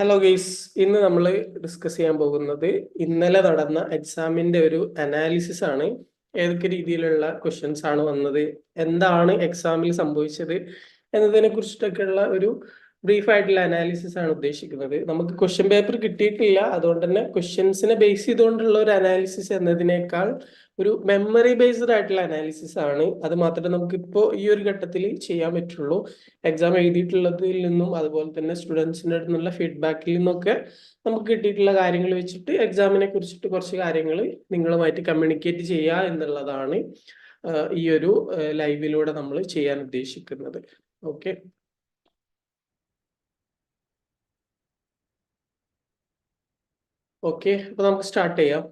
Hello guys ഇന്ന് നമ്മൾ discuss ചെയ്യാൻ പോകുന്നത് ഇന്നലെ നടന്ന എക്സാമിന്റെ ഒരു അനാലിസിസ് ആണ്. ഏതൊക്കെ രീതിയിലുള്ള ക്വസ്റ്റ്യൻസ് ആണ് വന്നത്? എന്താണ് എക്സാമിൽ സംഭവിച്ചത്? എന്നതിനെ കുറിച്ചിട്ടൊക്കെയുള്ള ഒരു ബ്രീഫ് ആയിട്ടുള്ള അനാലിസിസ് ആണ് ഉദ്ദേശിക്കുന്നത്. നമുക്ക് ക്വസ്റ്റ്യൻ പേപ്പർ കിട്ടിയിട്ടില്ല. അതുകൊണ്ട് തന്നെ ക്വസ്റ്റ്യൻസിനെ ബേസ് ചെയ്തുകൊണ്ടുള്ള ഒരു അനാലിസിസ് എന്നതിനേക്കാൾ ഒരു മെമ്മറി ബേസ്ഡ് ആയിട്ടുള്ള അനാലിസിസ് ആണ്. അത് മാത്രമേ നമുക്ക് ഇപ്പോൾ ഈ ഒരു ഘട്ടത്തിൽ ചെയ്യാൻ പറ്റുള്ളൂ. എക്സാം എഴുതിയിട്ടുള്ളതിൽ നിന്നും അതുപോലെ തന്നെ സ്റ്റുഡൻസിന്റെ അടുത്ത് നിന്നുള്ള ഫീഡ്ബാക്കിൽ നിന്നൊക്കെ നമുക്ക് കിട്ടിയിട്ടുള്ള കാര്യങ്ങൾ വെച്ചിട്ട് എക്സാമിനെ കുറിച്ചിട്ട് കുറച്ച് കാര്യങ്ങൾ നിങ്ങളുമായിട്ട് കമ്മ്യൂണിക്കേറ്റ് ചെയ്യുക എന്നുള്ളതാണ് ഈ ഒരു ലൈവിലൂടെ നമ്മൾ ചെയ്യാൻ ഉദ്ദേശിക്കുന്നത്. ഓക്കെ ഓക്കെ അപ്പൊ നമുക്ക് സ്റ്റാർട്ട് ചെയ്യാം.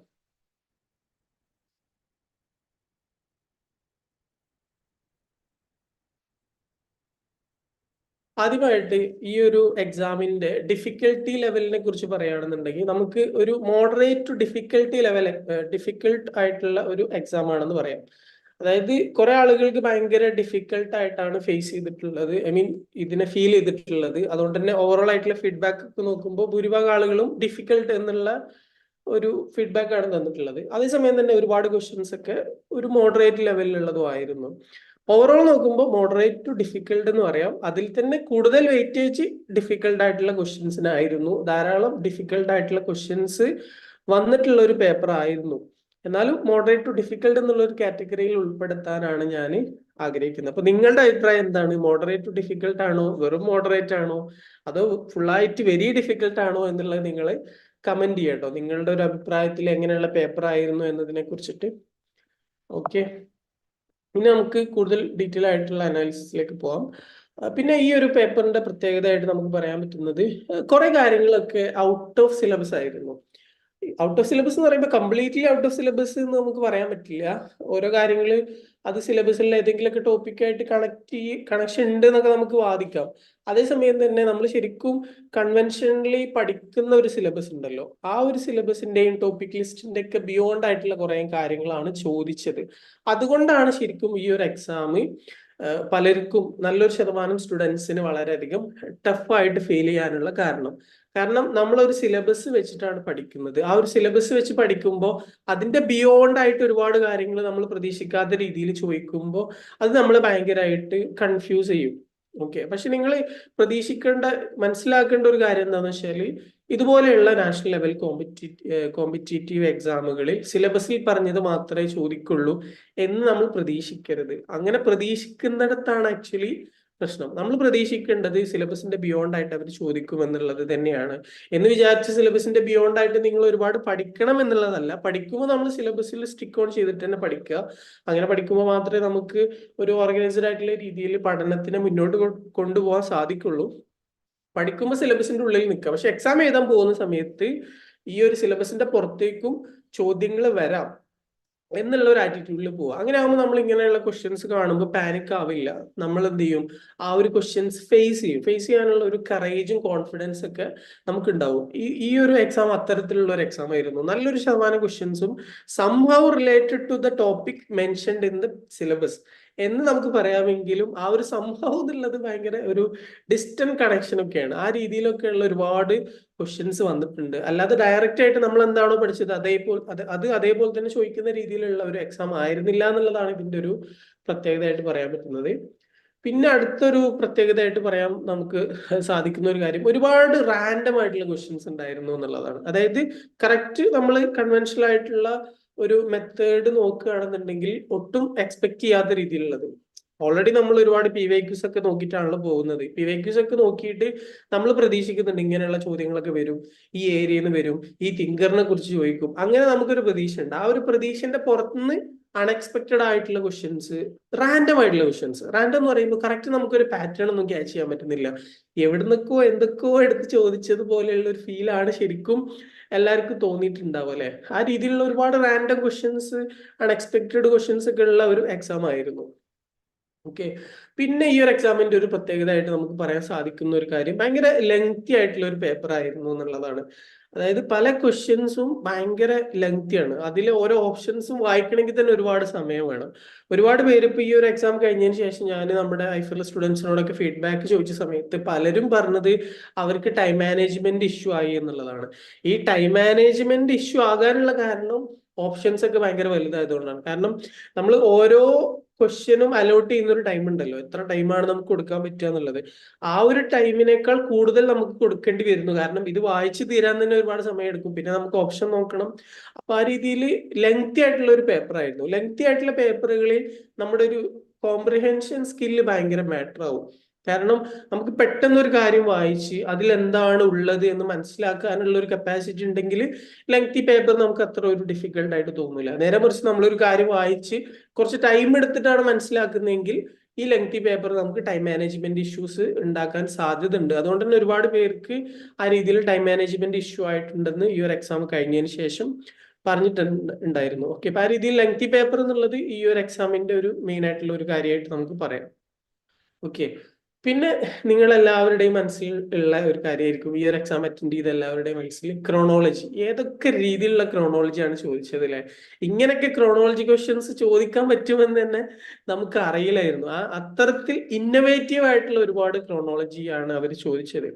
ആദ്യമായിട്ട് ഈ ഒരു എക്സാമിന്റെ ഡിഫിക്കൽട്ടി ലെവലിനെ കുറിച്ച് പറയുകയാണെന്നുണ്ടെങ്കിൽ നമുക്ക് ഒരു moderate to difficulty level difficult ആയിട്ടുള്ള ഒരു എക്സാം ആണെന്ന് പറയാം. അതായത് കുറെ ആളുകൾക്ക് ഭയങ്കര ഡിഫിക്കൽട്ട് ആയിട്ടാണ് ഫേസ് ചെയ്തിട്ടുള്ളത്. ഐ മീൻ ഇതിനെ ഫീൽ ചെയ്തിട്ടുള്ളത്. അതുകൊണ്ട് തന്നെ ഓവറോൾ ആയിട്ടുള്ള ഫീഡ്ബാക്ക് ഒക്കെ നോക്കുമ്പോൾ ഭൂരിഭാഗം ആളുകളും ഡിഫിക്കൽട്ട് എന്നുള്ള ഒരു ഫീഡ്ബാക്ക് ആണ് തന്നിട്ടുള്ളത്. അതേസമയം തന്നെ ഒരുപാട് ക്വസ്റ്റ്യൻസ് ഒക്കെ ഒരു മോഡറേറ്റ് ലെവലിലുള്ളതും ആയിരുന്നു. ഓവറോൾ നോക്കുമ്പോൾ മോഡറേറ്റ് ടു ഡിഫിക്കൽട്ട് എന്ന് പറയാം. അതിൽ തന്നെ കൂടുതൽ വെയിറ്റേജ് ഡിഫിക്കൽട്ട് ആയിട്ടുള്ള ക്വസ്റ്റ്യൻസിനായിരുന്നു ധാരാളം ഡിഫിക്കൽട്ട് ആയിട്ടുള്ള ക്വസ്റ്റ്യൻസ് വന്നിട്ടുള്ള ഒരു പേപ്പർ ആയിരുന്നു. എന്നാലും മോഡറേറ്റ് ടു ഡിഫിക്കൽട്ട് എന്നുള്ള ഒരു കാറ്റഗറിയിൽ ഉൾപ്പെടുത്താനാണ് ഞാൻ ആഗ്രഹിക്കുന്നത്. അപ്പൊ നിങ്ങളുടെ അഭിപ്രായം എന്താണ്? മോഡറേറ്റ് ടു ഡിഫിക്കൽട്ട് ആണോ? വെറും മോഡറേറ്റ് ആണോ? അതോ ഫുള്ളായിട്ട് വെരി ഡിഫിക്കൽട്ട് ആണോ എന്നുള്ളത് നിങ്ങൾ കമന്റ് ചെയ്യട്ടോ. നിങ്ങളുടെ ഒരു അഭിപ്രായത്തിൽ എങ്ങനെയുള്ള പേപ്പർ ആയിരുന്നു എന്നതിനെ കുറിച്ചിട്ട്. ഓക്കെ ഇനി നമുക്ക് കൂടുതൽ ഡീറ്റെയിൽ ആയിട്ടുള്ള അനാലിസിസിലേക്ക് പോവാം. പിന്നെ ഈ ഒരു പേപ്പറിന്റെ പ്രത്യേകതയായിട്ട് നമുക്ക് പറയാൻ പറ്റുന്നത് കുറെ കാര്യങ്ങളൊക്കെ ഔട്ട് ഓഫ് സിലബസ് ആയിരുന്നു. ഔട്ട് ഓഫ് സിലബസ് എന്ന് പറയുമ്പോൾ കംപ്ലീറ്റ്ലി ഔട്ട് ഓഫ് സിലബസ് എന്ന് നമുക്ക് പറയാൻ പറ്റില്ല. ഓരോ കാര്യങ്ങൾ അത് സിലബസിൽ ഏതെങ്കിലുമൊക്കെ ടോപ്പിക്കായിട്ട് കണക്ട് കണക്ഷൻ ഉണ്ട് എന്നൊക്കെ നമുക്ക് വാദിക്കാം. അതേസമയം തന്നെ നമ്മൾ ശരിക്കും കൺവെൻഷനലി പഠിക്കുന്ന ഒരു സിലബസ് ഉണ്ടല്ലോ. ആ ഒരു സിലബസിന്റെയും ടോപ്പിക് ലിസ്റ്റിന്റെ ഒക്കെ ബിയോണ്ട് ആയിട്ടുള്ള കുറേ കാര്യങ്ങളാണ് ചോദിച്ചത്. അതുകൊണ്ടാണ് ശരിക്കും ഈ ഒരു എക്സാം പലർക്കും നല്ലൊരു ശതമാനം സ്റ്റുഡൻസിന് വളരെയധികം ടഫായിട്ട് ഫീൽ ചെയ്യാനുള്ള കാരണം. കാരണം നമ്മൾ ഒരു സിലബസ് വെച്ചിട്ടാണ് പഠിക്കുന്നത്. ആ ഒരു സിലബസ് വെച്ച് പഠിക്കുമ്പോൾ അതിന്റെ ബിയോണ്ട് ആയിട്ട് ഒരുപാട് കാര്യങ്ങൾ നമ്മൾ പ്രതീക്ഷിക്കാത്ത രീതിയിൽ ചോദിക്കുമ്പോൾ അത് നമ്മൾ ഭയങ്കരമായിട്ട് കൺഫ്യൂസ് ചെയ്യും. ഓക്കെ. പക്ഷെ നിങ്ങൾ പ്രതീക്ഷിക്കേണ്ട മനസ്സിലാക്കേണ്ട ഒരു കാര്യം എന്താണെന്ന് വെച്ചാൽ ഇതുപോലെയുള്ള നാഷണൽ ലെവൽ കോമ്പറ്റീറ്റീവ് കോമ്പറ്റേറ്റീവ് എക്സാമുകളിൽ സിലബസിൽ പറഞ്ഞത് മാത്രമേ ചോദിക്കുള്ളൂ എന്ന് നമ്മൾ പ്രതീക്ഷിക്കരുത്. അങ്ങനെ പ്രതീക്ഷിക്കുന്നിടത്താണ് ആക്ച്വലി പ്രശ്നം. നമ്മൾ പ്രതീക്ഷിക്കേണ്ടത് സിലബസിന്റെ ബിയോണ്ട് ആയിട്ട് അവർ ചോദിക്കും എന്നുള്ളത് തന്നെയാണ്. എന്ന് വിചാരിച്ച് സിലബസിന്റെ ബിയോണ്ട് ആയിട്ട് നിങ്ങൾ ഒരുപാട് പഠിക്കണം എന്നുള്ളതല്ല. പഠിക്കുമ്പോൾ നമ്മൾ സിലബസിൽ സ്റ്റിക്ക് ഓൺ ചെയ്തിട്ട് തന്നെ പഠിക്കുക. അങ്ങനെ പഠിക്കുമ്പോൾ മാത്രമേ നമുക്ക് ഒരു ഓർഗനൈസ്ഡ് ആയിട്ടുള്ള രീതിയിൽ പഠനത്തിനെ മുന്നോട്ട് കൊണ്ടുപോകാൻ സാധിക്കുള്ളൂ. പഠിക്കുമ്പോൾ സിലബസിന്റെ ഉള്ളിൽ നിൽക്കുക പക്ഷെ എക്സാം എഴുതാൻ പോകുന്ന സമയത്ത് ഈ ഒരു സിലബസിന്റെ പുറത്തേക്കും ചോദ്യങ്ങൾ വരാം എന്നുള്ള ഒരു ആറ്റിറ്റ്യൂഡിൽ പോവുക അങ്ങനെ ആകുമ്പോൾ നമ്മൾ ഇങ്ങനെയുള്ള ക്വസ്റ്റ്യൻസ് കാണുമ്പോൾ പാനിക് ആവില്ല. നമ്മൾ എന്ത് ചെയ്യും? ആ ഒരു ക്വസ്റ്റ്യൻസ് ഫേസ് ചെയ്യും. ഫേസ് ചെയ്യാനുള്ള ഒരു കറേജും കോൺഫിഡൻസ് ഒക്കെ നമുക്ക് ഉണ്ടാവും ഈ ഈ ഒരു എക്സാം അത്തരത്തിലുള്ള ഒരു എക്സാം ആയിരുന്നു. നല്ലൊരു ശതമാനം ക്വസ്റ്റ്യൻസും സംഭവം related to the topic mentioned in the syllabus എന്ന് നമുക്ക് പറയാമെങ്കിലും ആ ഒരു സംഭവം എന്നുള്ളത് ഭയങ്കര ഒരു ഡിസ്റ്റന്റ് കണക്ഷൻ ഒക്കെയാണ്. ആ രീതിയിലൊക്കെ ഉള്ള ഒരുപാട് ക്വസ്റ്റ്യൻസ് വന്നിട്ടുണ്ട്. അല്ലാതെ ഡയറക്റ്റ് ആയിട്ട് നമ്മൾ എന്താണോ പഠിച്ചത് അതേപോലെ അത് അത് അതേപോലെ തന്നെ ചോദിക്കുന്ന രീതിയിലുള്ള ഒരു എക്സാം ആയിരുന്നില്ല എന്നുള്ളതാണ് ഇതിന്റെ ഒരു പ്രത്യേകതയായിട്ട് പറയാൻ പറ്റുന്നത്. പിന്നെ അടുത്തൊരു പ്രത്യേകതയായിട്ട് പറയാൻ നമുക്ക് സാധിക്കുന്ന ഒരു കാര്യം ഒരുപാട് റാൻഡം ആയിട്ടുള്ള ക്വസ്റ്റ്യൻസ് ഉണ്ടായിരുന്നു എന്നുള്ളതാണ്. അതായത് കറക്റ്റ് നമ്മൾ കൺവെൻഷനൽ ആയിട്ടുള്ള ഒരു മെത്തേഡ് നോക്കുകയാണെന്നുണ്ടെങ്കിൽ ഒട്ടും എക്സ്പെക്ട് ചെയ്യാത്ത രീതിയിലുള്ളത്. ഓൾറെഡി നമ്മൾ ഒരുപാട് പി വൈ ക്യൂസ് ഒക്കെ നോക്കിയിട്ടാണല്ലോ പോകുന്നത്. പി വൈ ക്യൂസ് ഒക്കെ നോക്കിയിട്ട് നമ്മൾ പ്രതീക്ഷിക്കുന്നുണ്ട് ഇങ്ങനെയുള്ള ചോദ്യങ്ങളൊക്കെ വരും ഈ ഏരിയയിൽ നിന്ന് വരും ഈ തിങ്കറിനെ കുറിച്ച് ചോദിക്കും. അങ്ങനെ നമുക്കൊരു പ്രതീക്ഷ ഉണ്ട് ആ ഒരു പ്രതീക്ഷന്റെ പുറത്തുനിന്ന് അൺഎക്സ്പെക്റ്റഡ് ആയിട്ടുള്ള ക്വസ്റ്റ്യൻസ് റാൻഡം ആയിട്ടുള്ള ക്വസ്റ്റ്യൻസ് റാൻഡം എന്ന് പറയുമ്പോൾ കറക്റ്റ് നമുക്കൊരു പാറ്റേൺ ഒന്നും ക്യാച്ച് ചെയ്യാൻ പറ്റുന്നില്ല. എവിടെ നിന്നൊക്കെയോ എന്തൊക്കെയോ എടുത്ത് ചോദിച്ചതുപോലെയുള്ള ഒരു ഫീലാണ് ശരിക്കും എല്ലാവർക്കും തോന്നിയിട്ടുണ്ടാവും അല്ലെ? ആ രീതിയിലുള്ള ഒരുപാട് റാൻഡം ക്വസ്റ്റ്യൻസ് അൺഎക്സ്പെക്റ്റഡ് ക്വസ്റ്റ്യൻസ് ഒക്കെ ഉള്ള ഒരു എക്സാം ആയിരുന്നു. ഓക്കെ പിന്നെ ഈ ഒരു എക്സാമിന്റെ ഒരു പ്രത്യേകത ആയിട്ട് നമുക്ക് പറയാൻ സാധിക്കുന്ന ഒരു കാര്യം ഭയങ്കര ലെങ്തി ആയിട്ടുള്ള ഒരു പേപ്പർ ആയിരുന്നു എന്നുള്ളതാണ്. അതായത് പല ക്വസ്റ്റ്യൻസും ഭയങ്കര ആണ്. അതിൽ ഓരോ ഓപ്ഷൻസും വായിക്കണമെങ്കിൽ തന്നെ ഒരുപാട് സമയം വേണം. ഒരുപാട് പേര് ഇപ്പൊ ഈ ഒരു എക്സാം കഴിഞ്ഞതിന് ശേഷം ഞാൻ നമ്മുടെ ഐഫിൽ സ്റ്റുഡൻസിനോടൊക്കെ ഫീഡ്ബാക്ക് ചോദിച്ച സമയത്ത് പലരും പറഞ്ഞത് അവർക്ക് ടൈം മാനേജ്മെന്റ് ഇഷ്യൂ ആയി എന്നുള്ളതാണ്. ഈ ടൈം മാനേജ്മെന്റ് ഇഷ്യൂ ആകാനുള്ള കാരണം ഓപ്ഷൻസ് ഒക്കെ ഭയങ്കര വലുതായതുകൊണ്ടാണ്. കാരണം നമ്മൾ ഓരോ ക്വസ്റ്റ്യനും അലോട്ട് ചെയ്യുന്ന ഒരു ടൈം ഉണ്ടല്ലോ. എത്ര ടൈമാണ് നമുക്ക് കൊടുക്കാൻ പറ്റുക എന്നുള്ളത്. ആ ഒരു ടൈമിനേക്കാൾ കൂടുതൽ നമുക്ക് കൊടുക്കേണ്ടി വരുന്നു. കാരണം ഇത് വായിച്ചു തീരാൻ തന്നെ ഒരുപാട് സമയം എടുക്കും പിന്നെ നമുക്ക് ഓപ്ഷൻ നോക്കണം. അപ്പൊ ആ രീതിയിൽ ലെങ്തി ആയിട്ടുള്ള ഒരു പേപ്പർ ആയിരുന്നു. ലെങ്തി ആയിട്ടുള്ള പേപ്പറുകളിൽ നമ്മുടെ ഒരു കോംപ്രിഹെൻഷൻ സ്കില്ല് ഭയങ്കര മാറ്റർ ആവും. കാരണം നമുക്ക് പെട്ടെന്ന് ഒരു കാര്യം വായിച്ച് അതിൽ എന്താണ് ഉള്ളത് എന്ന് മനസ്സിലാക്കാനുള്ള ഒരു കപ്പാസിറ്റി ഉണ്ടെങ്കിൽ ലെങ്തി പേപ്പർ നമുക്ക് അത്ര ഒരു ഡിഫിക്കൽട്ട് ആയിട്ട് തോന്നില്ല നേരെ മറിച്ച് നമ്മളൊരു കാര്യം വായിച്ച് കുറച്ച് ടൈം എടുത്തിട്ടാണ് മനസ്സിലാക്കുന്നതെങ്കിൽ ഈ ലെങ്തി പേപ്പർ നമുക്ക് ടൈം മാനേജ്മെന്റ് ഇഷ്യൂസ് ഉണ്ടാക്കാൻ സാധ്യത ഉണ്ട് അതുകൊണ്ട് തന്നെ ഒരുപാട് പേർക്ക് ആ രീതിയിൽ ടൈം മാനേജ്മെന്റ് ഇഷ്യൂ ആയിട്ടുണ്ടെന്ന് ഈ ഒരു എക്സാം കഴിഞ്ഞതിന് ശേഷം പറഞ്ഞിട്ടുണ്ടായിരുന്നു ഓക്കെ അപ്പൊ ആ രീതിയിൽ ലെങ്തി പേപ്പർ എന്നുള്ളത് ഈ ഒരു എക്സാമിന്റെ ഒരു മെയിൻ ആയിട്ടുള്ള ഒരു കാര്യമായിട്ട് നമുക്ക് പറയാം. ഓക്കെ പിന്നെ നിങ്ങൾ എല്ലാവരുടെയും മനസ്സിൽ ഉള്ള ഒരു കാര്യമായിരിക്കും. ഈ ഒരു എക്സാം അറ്റൻഡ് ചെയ്ത എല്ലാവരുടെയും മനസ്സിൽ ക്രോണോളജി ഏതൊക്കെ രീതിയിലുള്ള ക്രോണോളജിയാണ് ചോദിച്ചത് അല്ലെ? ഇങ്ങനെയൊക്കെ ക്രോണോളജി ക്വസ്റ്റ്യൻസ് ചോദിക്കാൻ പറ്റുമെന്ന് തന്നെ നമുക്ക് അറിയില്ലായിരുന്നു. ആ അത്തരത്തിൽ ഇന്നവേറ്റീവ് ആയിട്ടുള്ള ഒരുപാട് ക്രോണോളജിയാണ് അവർ ചോദിച്ചത്.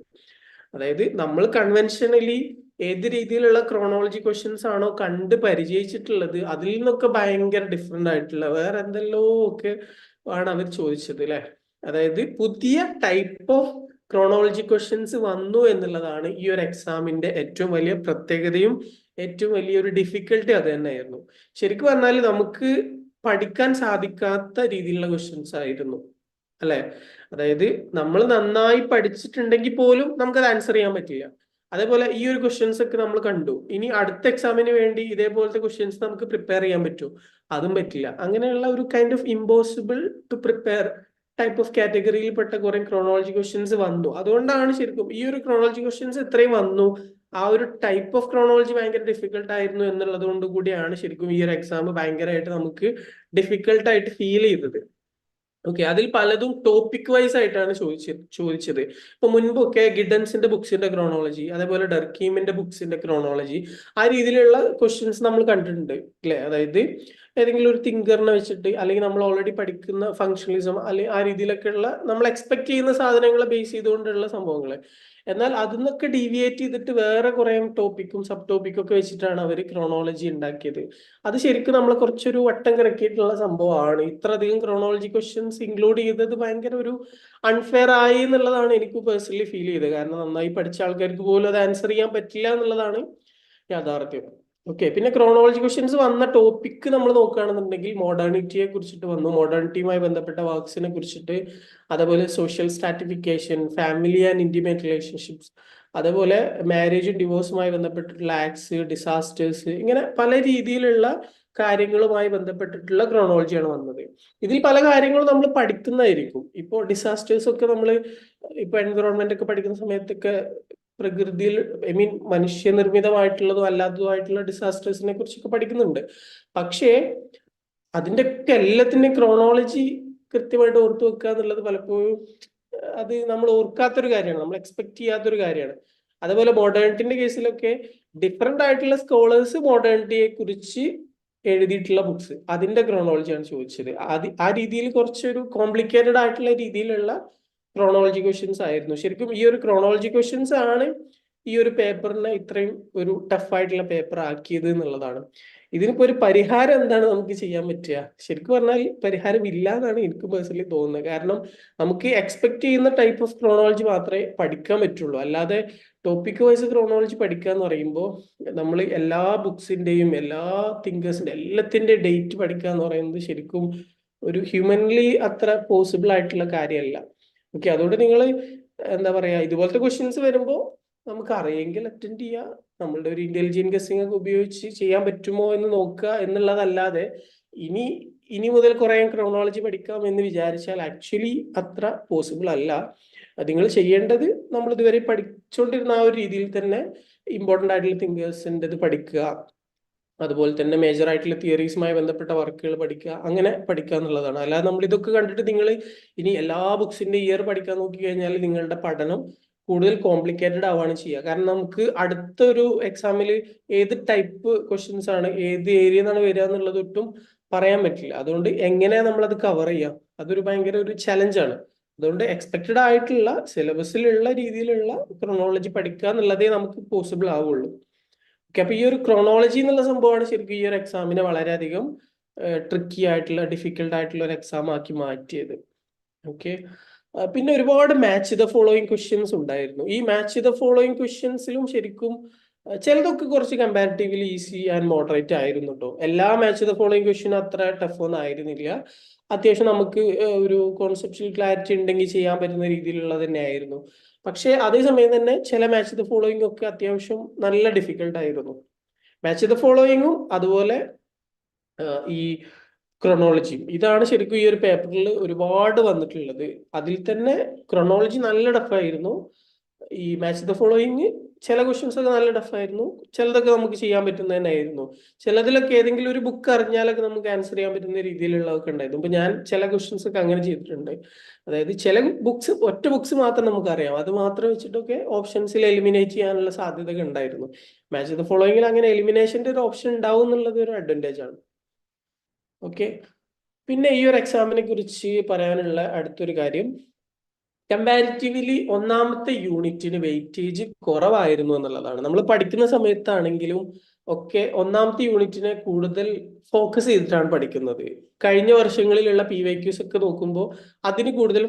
അതായത് നമ്മൾ കൺവെൻഷനലി ഏത് രീതിയിലുള്ള ക്രോണോളജി ക്വസ്റ്റ്യൻസ് ആണോ കണ്ട് പരിചയിച്ചിട്ടുള്ളത് അതിൽ നിന്നൊക്കെ ഭയങ്കര ഡിഫറെന്റ് ആയിട്ടുള്ള വേറെ എന്തെല്ലോ ഒക്കെ ആണ് അവർ ചോദിച്ചത് അല്ലെ? അതായത് പുതിയ ടൈപ്പ് ഓഫ് ക്രോണോളജി ക്വസ്റ്റ്യൻസ് വന്നു എന്നുള്ളതാണ് ഈ ഒരു എക്സാമിന്റെ ഏറ്റവും വലിയ പ്രത്യേകതയും ഏറ്റവും വലിയൊരു ഡിഫിക്കൽട്ടി അത് തന്നെയായിരുന്നു. ശരിക്കും പറഞ്ഞാൽ നമുക്ക് പഠിക്കാൻ സാധിക്കാത്ത രീതിയിലുള്ള ക്വസ്റ്റ്യൻസ് ആയിരുന്നു അല്ലെ? അതായത് നമ്മൾ നന്നായി പഠിച്ചിട്ടുണ്ടെങ്കിൽ പോലും നമുക്കത് ആൻസർ ചെയ്യാൻ പറ്റില്ല. അതേപോലെ ഈ ഒരു ക്വസ്റ്റ്യൻസ് ഒക്കെ നമ്മൾ കണ്ടു. ഇനി അടുത്ത എക്സാമിന് വേണ്ടി ഇതേപോലത്തെ ക്വസ്റ്റ്യൻസ് നമുക്ക് പ്രിപ്പയർ ചെയ്യാൻ പറ്റുമോ അതും പറ്റില്ല. അങ്ങനെയുള്ള ഒരു kind of impossible to prepare type of കാറ്റഗറിയിൽപ്പെട്ട കുറെ ക്രോണോളജി ക്വസ്റ്റ്യൻസ് വന്നു. അതുകൊണ്ടാണ് ശരിക്കും ഈ ഒരു ക്രോണോളജി ക്വസ്റ്റ്യൻസ് ഇത്രയും വന്നു. ആ ഒരു ടൈപ്പ് ഓഫ് ക്രോണോളജി ഭയങ്കര ഡിഫിക്കൽട്ട് ആയിരുന്നു എന്നുള്ളത് കൊണ്ട് കൂടിയാണ് ശരിക്കും ഈ ഒരു എക്സാം ഭയങ്കരമായിട്ട് നമുക്ക് ഡിഫിക്കൽട്ട് ആയിട്ട് ഫീൽ ചെയ്തത്. ഓക്കെ അതിൽ പലതും ടോപ്പിക് വൈസ് ആയിട്ടാണ് ചോദിച്ചത് ചോദിച്ചത്. ഇപ്പൊ മുൻപൊക്കെ ഗിഡൻസിന്റെ ബുക്സിന്റെ ക്രോണോളജി അതേപോലെ ഡർക്കീമിന്റെ ബുക്സിന്റെ ക്രോണോളജി ആ രീതിയിലുള്ള ക്വസ്റ്റ്യൻസ് നമ്മൾ കണ്ടിട്ടുണ്ട്. അല്ലെ അതായത് ഏതെങ്കിലും ഒരു തിങ്കറിനെ വെച്ചിട്ട് അല്ലെങ്കിൽ നമ്മൾ ഓൾറെഡി പഠിക്കുന്ന ഫങ്ഷണലിസം അല്ലെങ്കിൽ ആ രീതിയിലൊക്കെയുള്ള നമ്മൾ എക്സ്പെക്ട് ചെയ്യുന്ന സാധനങ്ങളെ ബേസ് ചെയ്തുകൊണ്ടുള്ള സംഭവങ്ങൾ എന്നാൽ അതിൽ നിന്നൊക്കെ ഡീവിയേറ്റ് ചെയ്തിട്ട് വേറെ കുറേ ടോപ്പിക്കും സബ് ടോപ്പിക്കും ഒക്കെ വെച്ചിട്ടാണ് അവർ ക്രോണോളജി ഉണ്ടാക്കിയത്. അത് ശരിക്കും നമ്മളെ കുറച്ചൊരു വട്ടം കിറക്കിയിട്ടുള്ള സംഭവമാണ്. ഇത്രയധികം ക്രോണോളജി ക്വസ്റ്റ്യൻസ് ഇൻക്ലൂഡ് ചെയ്തത് ഭയങ്കര ഒരു അൺഫെയർ ആയി എന്നുള്ളതാണ് എനിക്ക് പേഴ്സണലി ഫീൽ ചെയ്തത്. കാരണം നന്നായി പഠിച്ച ആൾക്കാർക്ക് പോലും അത് ആൻസർ ചെയ്യാൻ പറ്റില്ല എന്നുള്ളതാണ് യാഥാർത്ഥ്യം. ഓക്കെ പിന്നെ ക്രോണോളജി ക്വസ്റ്റ്യൻസ് വന്ന ടോപ്പിക്ക് നമ്മൾ നോക്കുകയാണെന്നുണ്ടെങ്കിൽ മോഡേണിറ്റിയെ കുറിച്ചിട്ട് വന്നു. മോഡേണിറ്റിയുമായി ബന്ധപ്പെട്ട വർക്ക്സിനെ കുറിച്ചിട്ട് അതേപോലെ social stratification family and intimate relationships അതേപോലെ മാരേജും ഡിവോഴ്സുമായി ബന്ധപ്പെട്ടിട്ടുള്ള ആക്ട്സ് ഡിസാസ്റ്റേഴ്സ് ഇങ്ങനെ പല രീതിയിലുള്ള കാര്യങ്ങളുമായി ബന്ധപ്പെട്ടിട്ടുള്ള ക്രോണോളജിയാണ് വന്നത്. ഇതിൽ പല കാര്യങ്ങളും നമ്മൾ പഠിക്കുന്നതായിരിക്കും. ഇപ്പോൾ ഡിസാസ്റ്റേഴ്സ് ഒക്കെ നമ്മൾ ഇപ്പോൾ എൻവിറോൺമെന്റ് ഒക്കെ പഠിക്കുന്ന സമയത്തൊക്കെ പ്രകൃതിയിൽ ഐ മീൻ മനുഷ്യനിർമ്മിതമായിട്ടുള്ളതും അല്ലാത്തതുമായിട്ടുള്ള ഡിസാസ്റ്റേഴ്സിനെ കുറിച്ചൊക്കെ പഠിക്കുന്നുണ്ട്. പക്ഷേ അതിന്റെ ഒക്കെ എല്ലാത്തിന്റെയും ക്രോണോളജി കൃത്യമായിട്ട് ഓർത്തു വെക്കുക എന്നുള്ളത് പലപ്പോഴും അത് നമ്മൾ ഓർക്കാത്തൊരു കാര്യമാണ് നമ്മൾ എക്സ്പെക്ട് ചെയ്യാത്തൊരു കാര്യമാണ്. അതേപോലെ മോഡേണിറ്റിന്റെ കേസിലൊക്കെ ഡിഫറെന്റ് ആയിട്ടുള്ള സ്കോളേഴ്സ് മോഡേണിറ്റിയെ കുറിച്ച് എഴുതിയിട്ടുള്ള ബുക്സ് അതിന്റെ ക്രോണോളജിയാണ് ചോദിച്ചത്. അത് ആ രീതിയിൽ കുറച്ചൊരു കോംപ്ലിക്കേറ്റഡ് ആയിട്ടുള്ള രീതിയിലുള്ള ക്രോണോളജി ക്വസ്റ്റ്യൻസ് ആയിരുന്നു. ശരിക്കും ഈ ഒരു ക്രോണോളജി ക്വസ്റ്റ്യൻസ് ആണ് ഈ ഒരു പേപ്പറിനെ ഇത്രയും ഒരു ടഫായിട്ടുള്ള പേപ്പർ ആക്കിയത് എന്നുള്ളതാണ്. ഇതിനിപ്പോ ഒരു പരിഹാരം എന്താണ് നമുക്ക് ചെയ്യാൻ പറ്റുക? ശരിക്കും പറഞ്ഞാൽ പരിഹാരം ഇല്ല എന്നാണ് എനിക്ക് പേഴ്സണലി തോന്നുന്നത്. കാരണം നമുക്ക് എക്സ്പെക്ട് ചെയ്യുന്ന ടൈപ്പ് ഓഫ് ക്രോണോളജി മാത്രമേ പഠിക്കാൻ പറ്റുള്ളൂ. അല്ലാതെ ടോപ്പിക് വൈസ് ക്രോണോളജി പഠിക്കുക എന്ന് പറയുമ്പോൾ നമ്മൾ എല്ലാ ബുക്സിന്റെയും എല്ലാ തിങ്കേഴ്സിന്റെ എല്ലാത്തിന്റെ ഡേറ്റ് പഠിക്കുക എന്ന് പറയുന്നത് ശരിക്കും ഒരു ഹ്യൂമൻലി അത്ര പോസിബിൾ ആയിട്ടുള്ള കാര്യമല്ല. ഓക്കെ അതുകൊണ്ട് നിങ്ങൾ എന്താ പറയാ ഇതുപോലത്തെ ക്വസ്റ്റ്യൻസ് വരുമ്പോൾ നമുക്ക് അറിയെങ്കിൽ അറ്റൻഡ് ചെയ്യുക നമ്മളുടെ ഒരു ഇന്റലിജന്റ് ഗസ്സിംഗ് ഒക്കെ ഉപയോഗിച്ച് ചെയ്യാൻ പറ്റുമോ എന്ന് നോക്കുക എന്നുള്ളതല്ലാതെ ഇനി ഇനി മുതൽ കുറെ ക്രോണോളജി പഠിക്കാം എന്ന് വിചാരിച്ചാൽ ആക്ച്വലി അത്ര പോസിബിൾ അല്ല. നിങ്ങൾ ചെയ്യേണ്ടത് നമ്മൾ ഇതുവരെ പഠിച്ചുകൊണ്ടിരുന്ന ആ ഒരു രീതിയിൽ തന്നെ ഇമ്പോർട്ടന്റ് ആയിട്ടുള്ള തിങ്കേഴ്സിന്റെ പഠിക്കുക. അതുപോലെ തന്നെ മേജർ ആയിട്ടുള്ള തിയറീസുമായി ബന്ധപ്പെട്ട വർക്കുകൾ പഠിക്കുക അങ്ങനെ പഠിക്കുക എന്നുള്ളതാണ്. അല്ലാതെ നമ്മൾ ഇതൊക്കെ കണ്ടിട്ട് നിങ്ങൾ ഇനി എല്ലാ ബുക്സിന്റെ ഇയർ പഠിക്കാൻ നോക്കി കഴിഞ്ഞാൽ നിങ്ങളുടെ പഠനം കൂടുതൽ കോംപ്ലിക്കേറ്റഡ് ആവുകയാണ് ചെയ്യുക. കാരണം നമുക്ക് അടുത്ത ഒരു എക്സാമിൽ ഏത് ടൈപ്പ് ക്വസ്റ്റ്യൻസ് ആണ് ഏത് ഏരിയ നിന്നാണ് വരിക എന്നുള്ളത് ഒട്ടും പറയാൻ പറ്റില്ല. അതുകൊണ്ട് എങ്ങനെ നമ്മൾ അത് കവർ ചെയ്യാം അതൊരു ഭയങ്കര ഒരു ചലഞ്ചാണ് അതുകൊണ്ട് എക്സ്പെക്റ്റഡ് ആയിട്ടുള്ള സിലബസിലുള്ള രീതിയിലുള്ള ക്രോണോളജി പഠിക്കുക എന്നുള്ളതേ നമുക്ക് പോസിബിൾ ആവുള്ളൂ. ഓക്കെ അപ്പൊ ഈ ഒരു ക്രോണോളജി എന്നുള്ള സംഭവമാണ് ശരിക്കും ഈ ഒരു എക്സാമിനെ വളരെയധികം ട്രിക്കി ആയിട്ടുള്ള ഡിഫിക്കൽട്ട് ആയിട്ടുള്ള ഒരു എക്സാം ആക്കി മാറ്റിയത്. ഓക്കെ? പിന്നെ ഒരുപാട് മാച്ച് ദ ഫോളോയിങ് ക്വസ്റ്റ്യൻസ് ഉണ്ടായിരുന്നു. ഈ മാച്ച് ദ ഫോളോയിങ് ക്വസ്റ്റ്യൻസിലും ശരിക്കും ചിലതൊക്കെ കുറച്ച് കമ്പാരിറ്റീവ്ലി ഈസി ആൻഡ് മോഡറേറ്റ് ആയിരുന്നു കേട്ടോ എല്ലാ മാച്ച് ദ ഫോളോയിങ് ക്വസ്റ്റ്യൻ അത്ര ടഫ് ഒന്നും ആയിരുന്നില്ല. അത്യാവശ്യം നമുക്ക് ഒരു കോൺസെപ്റ്റ് ക്ലാരിറ്റി ഉണ്ടെങ്കിൽ ചെയ്യാൻ പറ്റുന്ന രീതിയിലുള്ളത് തന്നെ ആയിരുന്നു പക്ഷേ അതേസമയം തന്നെ ചില മാച്ച് ദ ഫോളോയിങ് ഒക്കെ അത്യാവശ്യം നല്ല ഡിഫിക്കൽട്ട് ആയിരുന്നു. മാച്ച് ദ ഫോളോയിങ്ങും അതുപോലെ ഈ ക്രൊണോളജിയും ഇതാണ് ശരിക്കും ഈ ഒരു പേപ്പറിൽ ഒരുപാട് വന്നിട്ടുള്ളത്. അതിൽ തന്നെ ക്രൊണോളജി നല്ല ടഫായിരുന്നു ഈ മാച്ച് ദ ഫോളോയിങ് ചില ക്വസ്റ്റ്യൻസ് ഒക്കെ നല്ല ടഫായിരുന്നു ചിലതൊക്കെ നമുക്ക് ചെയ്യാൻ പറ്റുന്ന തന്നെ ആയിരുന്നു. ചിലതിലൊക്കെ ഏതെങ്കിലും ഒരു ബുക്ക് അറിഞ്ഞാലൊക്കെ നമുക്ക് ആൻസർ ചെയ്യാൻ പറ്റുന്ന രീതിയിലുള്ളതൊക്കെ ഉണ്ടായിരുന്നു. ഇപ്പൊ ഞാൻ ചില ക്വസ്റ്റ്യൻസ് ഒക്കെ അങ്ങനെ ചെയ്തിട്ടുണ്ട്. അതായത് ചില ബുക്സ് ഒറ്റ ബുക്സ് മാത്രം നമുക്ക് അറിയാം. അത് മാത്രം വെച്ചിട്ടൊക്കെ ഓപ്ഷൻസിൽ എലിമിനേറ്റ് ചെയ്യാനുള്ള സാധ്യതകൾ ഉണ്ടായിരുന്നു. മാച്ച് ദ ഫോളോയിങ്ങിൽ അങ്ങനെ എലിമിനേഷന്റെ ഒരു ഓപ്ഷൻ ഉണ്ടാവും എന്നുള്ളത് ഒരു അഡ്വാന്റേജ് ആണ്. ഓക്കെ പിന്നെ ഈ ഒരു എക്സാമിനെ കുറിച്ച് പറയാനുള്ള അടുത്തൊരു കാര്യം. കമ്പാരിറ്റീവ്ലി ഒന്നാമത്തെ യൂണിറ്റിന് വെയിറ്റേജ് കുറവായിരുന്നു എന്നുള്ളതാണ്. നമ്മൾ പഠിക്കുന്ന സമയത്താണെങ്കിലും ഒക്കെ ഒന്നാമത്തെ യൂണിറ്റിനെ കൂടുതൽ ഫോക്കസ് ചെയ്തിട്ടാണ് പഠിക്കുന്നത്. കഴിഞ്ഞ വർഷങ്ങളിലുള്ള പി വൈ ക്യൂസ് ഒക്കെ നോക്കുമ്പോൾ അതിന് കൂടുതൽ